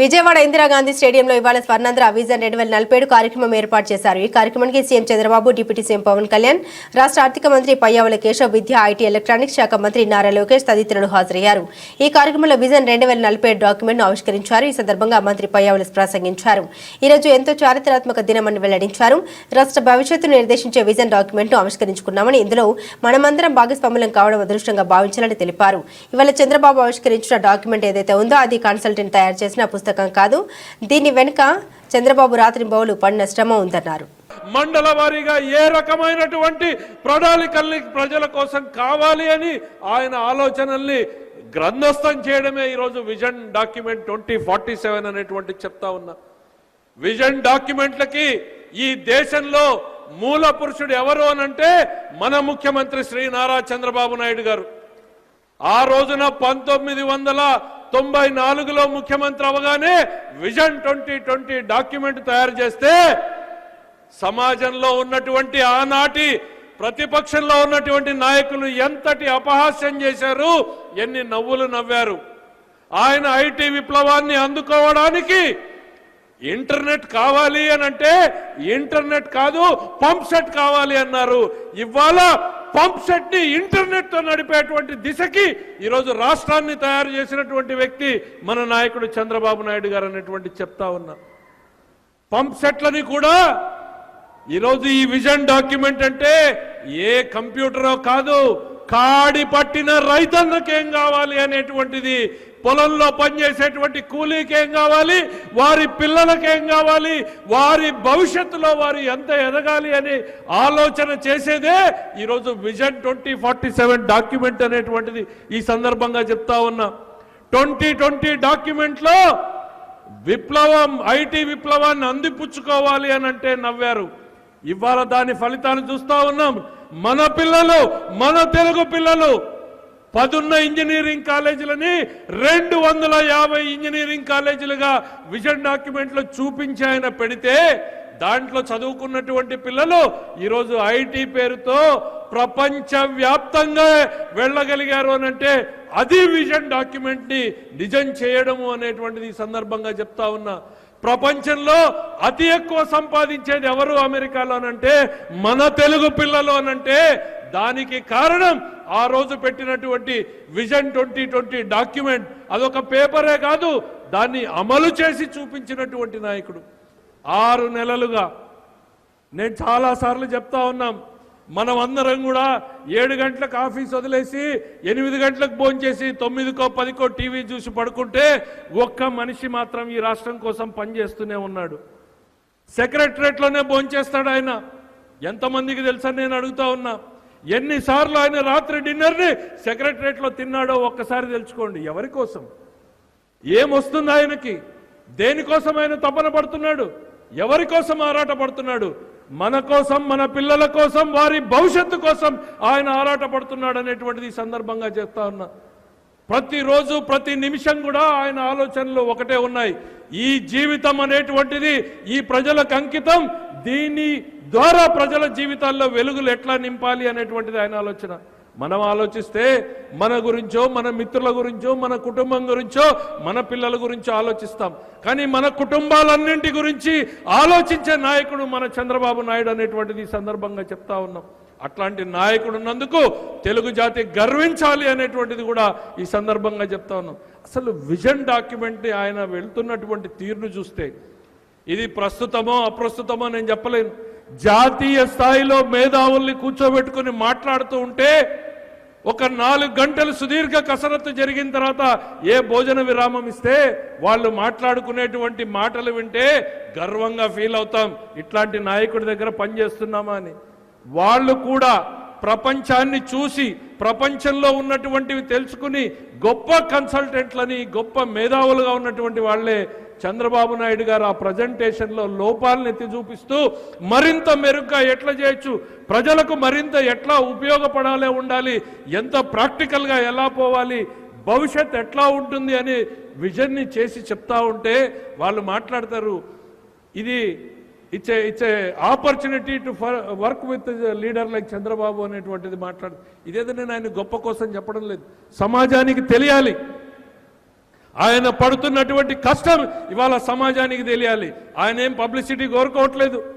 విజయవాడ ఇందిరాగాంధీ స్టేడియంలో ఇవాళ స్వర్ణాంధ్ర విజన్ రెండు వేల నలభై ఏడు కార్యక్రమం ఏర్పాటు చేశారు. ఈ కార్యక్రమానికి CM Chandrababu deputy CM Pawan Kalyan రాష్ట్ర ఆర్థిక మంత్రి పయ్యావుల కేశవ్ విద్య ఐటీ ఎలక్ట్రానిక్స్ శాఖ మంత్రి నారా లోకేష్ తదితరులు హాజరయ్యారు. ఈ కార్యక్రమంలో విజన్ రెండు వేల నలభై ఏడు డాక్యుమెంట్ను ఆవిష్కరించారు. ఈ సందర్భంగా మంత్రి పయ్యావుల ప్రసంగించారు. ఈ రోజు ఎంతో చారిత్రాత్మక దినమని వెల్లడించారు. రాష్ట్ర భవిష్యత్తును నిర్దేశించే విజన్ డాక్యుమెంట్ను ఆవిష్కరించుకున్నామని ఇందులో మనమందరం భాగస్వాములం కావడం అదృష్టంగా భావించాలని తెలిపారు. ఇవాళ చంద్రబాబు ఆవిష్కరించిన డాక్యుమెంట్ ఏదైతే ఉందో అది కన్సల్టెంట్ తయారు చేసిన పుస్తకం కాదు. దీని వెనుక చంద్రబాబు రాత్రి బౌలు పడిన శ్రమ ఉందన్నారు. మండల వారీగా ఏ రకమైనటువంటి ప్రణాళికల్ని ప్రజల కోసం కావాలి అని ఆయన ఆలోచనల్ని గ్రంథస్థం చేయడమే ఈరోజు vision document twenty forty seven అనేటువంటి చెప్తా ఉన్నా. విజన్ డాక్యుమెంట్లకి ఈ దేశంలో మూల పురుషుడు ఎవరు అనంటే మన ముఖ్యమంత్రి శ్రీ నారా చంద్రబాబు నాయుడు గారు. ఆ రోజున పంతొమ్మిది వందల తొంభై నాలుగులో ముఖ్యమంత్రి అవగానే విజన్ ట్వంటీ ట్వంటీ డాక్యుమెంట్ తయారు చేస్తే సమాజంలో ఉన్నటువంటి ఆనాటి ప్రతిపక్షంలో ఉన్నటువంటి నాయకులు ఎంతటి అపహాస్యం చేశారు ఎన్ని నవ్వులు నవ్వారు. ఆయన ఐటీ విప్లవాన్ని అందుకోవడానికి ఇంటర్నెట్ కావాలి అని అంటే ఇంటర్నెట్ కాదు పంప్ సెట్ కావాలి అన్నారు. ఇవాళ పంప్ సెట్ని ఇంటర్నెట్తో నడిపేటువంటి దిశకి ఈరోజు రాష్ట్రాన్ని తయారు చేసినటువంటి వ్యక్తి మన నాయకుడు చంద్రబాబు నాయుడు గారు అనేటువంటి చెప్తా ఉన్నా. పంప్ సెట్లని కూడా ఈరోజు ఈ విజన్ డాక్యుమెంట్ అంటే ఏ కంప్యూటరో కాదు కాడి పట్టిన రైతన్నకేం కావాలి అనేటువంటిది పొలంలో పనిచేసేటువంటి కూలీకేం కావాలి వారి పిల్లలకేం కావాలి వారి భవిష్యత్తులో వారు ఎంత ఎదగాలి అని ఆలోచన చేసేదే ఈరోజు vision twenty forty seven document అనేటువంటిది ఈ సందర్భంగా చెప్తా ఉన్నా. ట్వంటీ ట్వంటీ డాక్యుమెంట్లో విప్లవం ఐటీ విప్లవాన్ని అందిపుచ్చుకోవాలి అని అంటే నవ్వారు. ఇవాళ దాని ఫలితాలు చూస్తా ఉన్నాం. మన పిల్లలు మన తెలుగు పిల్లలు పదున్న ఇంజనీరింగ్ కాలేజీలని రెండు వందల యాభై ఇంజనీరింగ్ కాలేజీలుగా విజన్ డాక్యుమెంట్లో చూపించి ఆయన పెడితే దాంట్లో చదువుకున్నటువంటి పిల్లలు ఈరోజు ఐటీ పేరుతో ప్రపంచ వ్యాప్తంగా వెళ్ళగలిగారు అనంటే అది విజన్ డాక్యుమెంట్ని నిజం చేయడము అనేటువంటిది ఈ సందర్భంగా చెప్తా ఉన్నా. ప్రపంచంలో అతి ఎక్కువ సంపాదించేది ఎవరు అమెరికాలోనంటే మన తెలుగు పిల్లలు అనంటే దానికి కారణం ఆ రోజు పెట్టినటువంటి విజన్ ట్వంటీ ట్వంటీ డాక్యుమెంట్. అదొక పేపరే కాదు దాన్ని అమలు చేసి చూపించినటువంటి నాయకుడు. ఆరు నెలలుగా. నేను చాలా సార్లు చెప్తా ఉన్నాం మనం అందరం కూడా ఏడు గంటలకు ఆఫీస్ వదిలేసి ఎనిమిది గంటలకు భోంచేసి తొమ్మిదికో పదికో టీవీ చూసి పడుకుంటే ఒక్క మనిషి మాత్రం ఈ రాష్ట్రం కోసం పనిచేస్తూనే ఉన్నాడు. సెక్రటరేట్లోనే భోంచేస్తాడు ఆయన. ఎంతమందికి తెలుసా నేను అడుగుతా ఉన్నా. ఎన్నిసార్లు ఆయన రాత్రి డిన్నర్ని సెక్రటరేట్లో తిన్నాడో ఒక్కసారి తెలుసుకోండి ఎవరి కోసం? ఏమొస్తుంది ఆయనకి? దేనికోసం ఆయన తపన పడుతున్నాడు? ఎవరి కోసం ఆరాట పడుతున్నాడు? మన కోసం మన పిల్లల కోసం వారి భవిష్యత్తు కోసం ఆయన ఆరాటపడుతున్నాడు అనేటువంటిది సందర్భంగా చెప్తా ఉన్నా. ప్రతిరోజు ప్రతి నిమిషం కూడా ఆయన ఆలోచనలు ఒకటే ఉన్నాయి. ఈ జీవితం అనేటువంటిది ఈ ప్రజలకు అంకితం దీని ద్వారా ప్రజల జీవితాల్లో వెలుగులు ఎట్లా నింపాలి అనేటువంటిది ఆయన ఆలోచన. మనం ఆలోచిస్తే మన గురించో మన మిత్రుల గురించో మన కుటుంబం గురించో మన పిల్లల గురించో ఆలోచిస్తాం. కానీ మన కుటుంబాలన్నింటి గురించి ఆలోచించే నాయకుడు మన చంద్రబాబు నాయుడు అనేటువంటిది ఈ సందర్భంగా చెప్తా ఉన్నాం. అట్లాంటి నాయకుడు ఉన్నందుకు తెలుగు జాతి గర్వించాలి అనేటువంటిది కూడా ఈ సందర్భంగా చెప్తా ఉన్నాం. అసలు విజన్ డాక్యుమెంట్ ఆయన వెళ్తున్నటువంటి తీరును చూస్తే ఇది ప్రస్తుతమో అప్రస్తుతమో నేను చెప్పలేను. జాతీయ స్థాయిలో మేధావుల్ని కూర్చోబెట్టుకుని మాట్లాడుతూ ఉంటే ఒక నాలుగు గంటలు సుదీర్ఘ కసరత్తు జరిగిన తర్వాత ఏ భోజన విరామం ఇస్తే వాళ్ళు మాట్లాడుకునేటువంటి మాటలు వింటే గర్వంగా ఫీల్ అవుతాం. ఇట్లాంటి నాయకుడి దగ్గర పనిచేస్తున్నామా అని. వాళ్ళు కూడా ప్రపంచాన్ని చూసి ప్రపంచంలో ఉన్నటువంటివి తెలుసుకుని గొప్ప కన్సల్టెంట్లని గొప్ప మేధావులుగా ఉన్నటువంటి వాళ్ళే చంద్రబాబు నాయుడు గారు ఆ ప్రజెంటేషన్లో లోపాలను ఎత్తి చూపిస్తూ మరింత మెరుగ్గా ఎట్లా చేయొచ్చు ప్రజలకు మరింత ఎట్లా ఉపయోగపడాలే ఉండాలి ఎంత ప్రాక్టికల్గా ఎలా పోవాలి భవిష్యత్ ఎట్లా ఉంటుంది అనే విజన్ని చేసి చెప్తా ఉంటే వాళ్ళు మాట్లాడతారు ఇది it's it's opportunity to work with leader like Chandrababu అనేటువంటిది మాట్లాడు. ఇదేదో నేను ఆయన గొప్ప కోసం చెప్పడం లేదు. సమాజానికి తెలియాలి. ఆయన పడుతున్నటువంటి కష్టం ఇవాళ సమాజానికి తెలియాలి. ఆయన ఏం పబ్లిసిటీ కోరుకోవట్లేదు.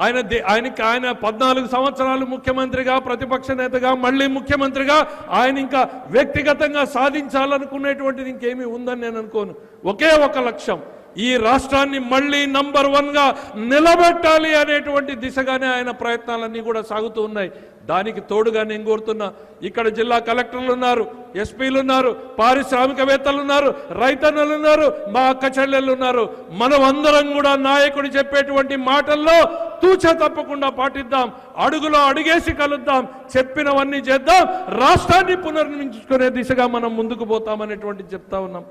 ఆయన దే- ఆయనకి ఆయన పద్నాలుగు సంవత్సరాలు ముఖ్యమంత్రిగా ప్రతిపక్ష నేతగా మళ్ళీ ముఖ్యమంత్రిగా ఆయన ఇంకా వ్యక్తిగతంగా సాధించాలనుకునేటువంటిది ఇంకేమీ ఉందని నేను అనుకోను. ఒకే ఒక లక్ష్యం. ఈ రాష్ట్రాన్ని మళ్ళీ నంబర్ వన్గా నిలబెట్టాలి అనేటువంటి దిశగానే ఆయన ప్రయత్నాలన్నీ కూడా సాగుతూ ఉన్నాయి. దానికి తోడుగా నేను కోరుతున్నా ఇక్కడ జిల్లా కలెక్టర్లు ఉన్నారు ఎస్పీలు ఉన్నారు పారిశ్రామికవేత్తలు ఉన్నారు రైతన్నలు ఉన్నారు మా అక్క చెల్లెళ్ళు ఉన్నారు. మనం అందరం కూడా నాయకుడు చెప్పేటువంటి మాటల్లో తూచ తప్పకుండా పాటిద్దాం అడుగులో అడుగేసి కలుద్దాం చెప్పినవన్నీ చేద్దాం రాష్ట్రాన్ని పునర్నిర్మించుకునే దిశగా మనం ముందుకు పోతామనేటువంటి చెప్తా ఉన్నాం.